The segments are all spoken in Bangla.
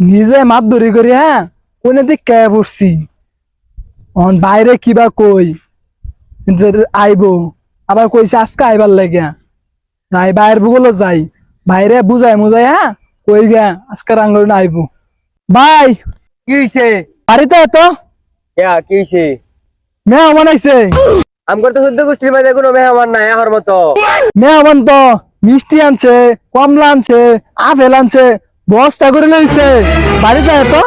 নিজে মাত ধরি করি হ্যাঁ? কোনে দিক কে পড়ছি? অন বাইরে কিবা কই? আইবো। আবার কইছে আজকে আইবার লাগে। যাই বাইর বুগলো যাই। বাইরে বুঝাই মুজাই হ্যাঁ? কই গে? আজকে রাঙ্গল না আইবো। ভাই কি হইছে? বাড়িতে তো ইয়া কি হইছে? মেহমান আইছে? আমগর তো সদ্য গোষ্ঠীর মাঝে কোনো মেহমান নাই আমার মতো। মেহমান তো মিষ্টি আনছে কমলা আনছে আপেল আনছে বস্তা করে লইছে। বাড়িতে তো?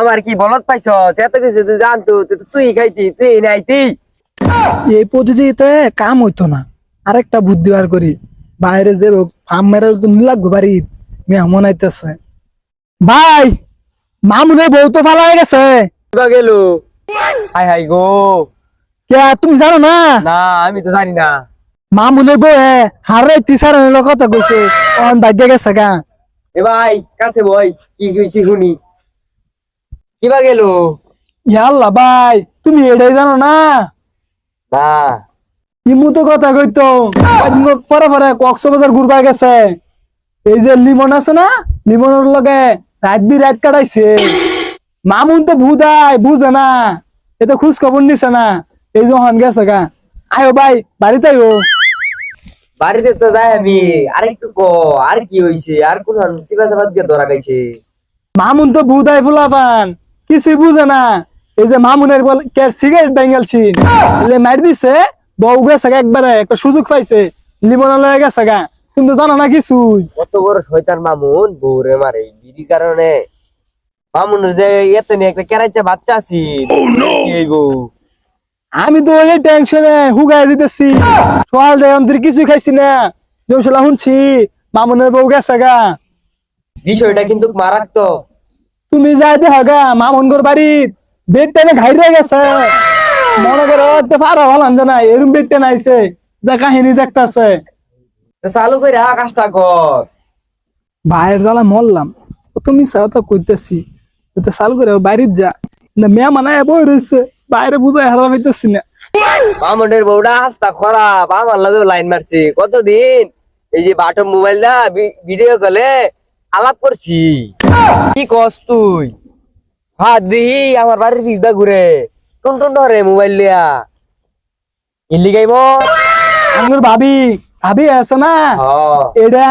আমার কি বলত পাইছ? এত কিছু তুই জানতো তুই তো তুই খাইতি তুই নাইতি এই পদ্ধতিতে কাম হইতো না। আরেকটা বুদ্ধি বার করি। বাইরে যে ফার্ম মেরে তো লাগবে বাড়ি। মেহমান আইতেছে। ভাই মামুনে বউ তো ফালা হয়ে গেছে। কিবা গেল? হাই হাই গো। কে তুমি জানো না? না আমি তো জানি না। মামুনে বউ হে হারে তিসার কথা কইছে। অন গেছে গা। এ ভাই কাছে বই কি হইছে শুনি। কিবা গেল? ইয়াল্লা ভাই তুমি এটাই জানো না? না। ইমু তো কথা কইতো পরে পরে কক্সবাজার ঘুরবা গেছে। এই যে লিমন আছে না লিমনের লগে রাত বি রাত কাটাইছে। মামুন তো বুঝাই বুঝে না। এতো খোঁজ খবর নিছে না। এই যখন গেছে গা। আয়ো ভাই বাড়িতে আয়ো। বাড়িতে তো যাই আমি আরেকটু ক আর কি হইছে? আর কোন চিপা চাপাত দিয়ে ধরা খাইছে? মামুন তো বুধাই ফুলাপান কিছুই বুঝে না। এই যে মামুনের বল কে সিগারেট বেঙ্গেলছি মারি দিছে বউ গেছে একবারে একটা সুযোগ পাইছে লিমন লয়ে গেছে গা কিন্তু জানো না কিছু কত বড় শয়তান মামুন বউরে মারে বিড়ি কারণে। মামুনের যে এত নিয়ে একটা কেরাইচা বাচ্চা আছি কি হইব? আমি তো এই টেনশনে হুগাই দিতেছি। সকাল দিয়ে অন্তর কিছু খাইছি না। জমশলা শুনছি মামুনের বউ গেছে গা। বিষয়টা কিন্তু মারাত্মক। তুমি যাই দেখা গা মামুনগর বাড়িত বেড টেনে ঘাইরে গেছে। মনে করো তো পারা হলাম জানা এরম বেড টেন আইছে যা কাহিনী দেখতেছে। চালু করে কাজটা কর। ভাইয়ের জ্বালা মরলাম। তুমি চাও তো কইতেছি তো চাল করে বাড়ির যা। না মেয়া মানায় বই রয়েছে বাইরে বুঝাই হারা পাইতেছি না। মামুনের বউটা হাসতা খারাপ আমার লাগে লাইন মারছি। কতদিন? এই যে বাটো মোবাইল দা ভিডিও কলে আলাপ করছি। কি কস তুই? হাত দিহি আমার বাড়ির দিকটা ঘুরে। টুন টুন ধরে মোবাইল লিয়া। ইল্লি গাইব? আমার ভাবি ভাবি আছে না? এটা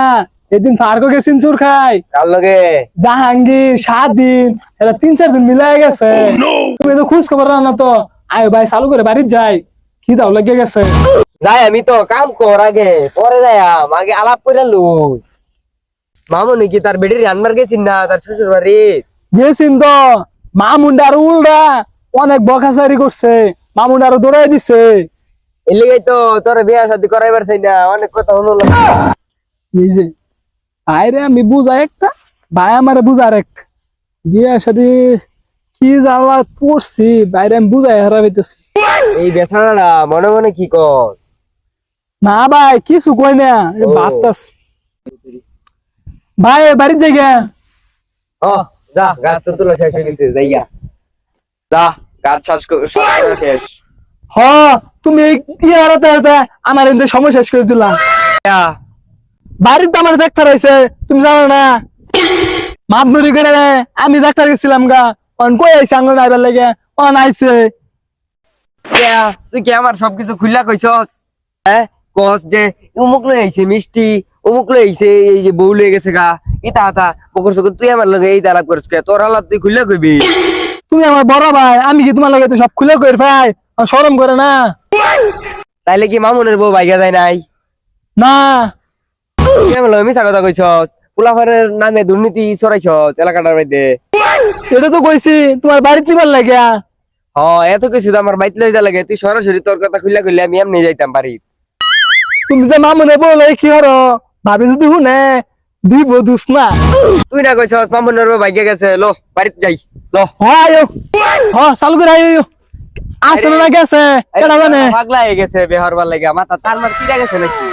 এদিন পার্ক গেছিন চুর খাই কার লগে? জাহাঙ্গীর সাত দিন এটা তিন চার দিন মিলাই গেছে। তুমি তো খোঁজ খবর না তো। আয় ভাই চালু করে বাড়ির যাই। কি দাও লেগে গেছে। যাই আমি তো কাম কর আগে। পরে যাই আগে আলাপ করে লুই। মামুনি কি তার বেডির রান্নার গেছিন না তার শ্বশুর বাড়ি গেছিন তো। মা মুন্ডার উল্টা অনেক বকাচারি করছে। মা মুন্ডার দৌড়াই দিছে। এর লিগাই তো তোর বিয়া শাদি করাইবার চাই না অনেক কথা হলো এই যে ভাইরে আমি বুঝাই একটা ভাই আমারে বুঝার একটা বিয়া সাথে কি জ্বালা পড়ছি বাইরে আমি বুঝাই হারা পাইতেছি। এই বেচারাটা মনে মনে কি কর না ভাই কিছু কই না। বাতাস ভাই বাড়ির জায়গা ও যা গাছ তো তোলা শেষ হয়ে গেছে যাইয়া যা গাছ শ্বাস শেষ। হ তুমি ইয়ে হারাতে হারাতে আমার এতে সময় শেষ করে দিলাম ইয়া, বাড়িতে আমার ডাক্তার হয়েছে তুমি জানো না। মাপ মুড়ি করে আমি ডাক্তার গেছিলাম গা। অন কই আইছে আঙ্গুল নাইবার লাগে অন আইছে। তুই কি আমার সবকিছু খুললা কইছস? হ্যাঁ কস যে উমুক লই আইছে মিষ্টি উমুক লই আইছে এই যে বউ লই গেছে গা। ইতা হাতা বকর সকর তুই আমার লগে এই তালাপ করিস কে? তোর তুই খুললা কইবি? তুমি আমার বড় ভাই আমি কি তোমার লাগে তো সব খুলে কই ভাই? সরম করে না। তাইলে কি মামুনের বউ বাইগা যায় নাই? না। মিছা কথা কইছস? পোলাফারের নামে দুর্নীতি ছড়াইছস এলাকাটার মধ্যে। এটা তো কইছি তোমার বাড়িতে নিবার লাগে। হ এত কিছু তো আমার বাইত লই যা লাগে। তুই সরাসরি তোর কথা খুললা কইলে আমি এমনি যাইতাম পারি তুমি যে মামুনে বলে কি হরো? ভাবি যদি শুনে দিব দুস না তুই না কইছস মামুনের বাইগা গেছে। লো বাড়িতে যাই। লো হয় হ চালু করে আইও আসলে না গেছে এটা মানে পাগলা হয়ে গেছে বেহরবার লাগে। মাথা তার মার কিরা গেছে নাকি?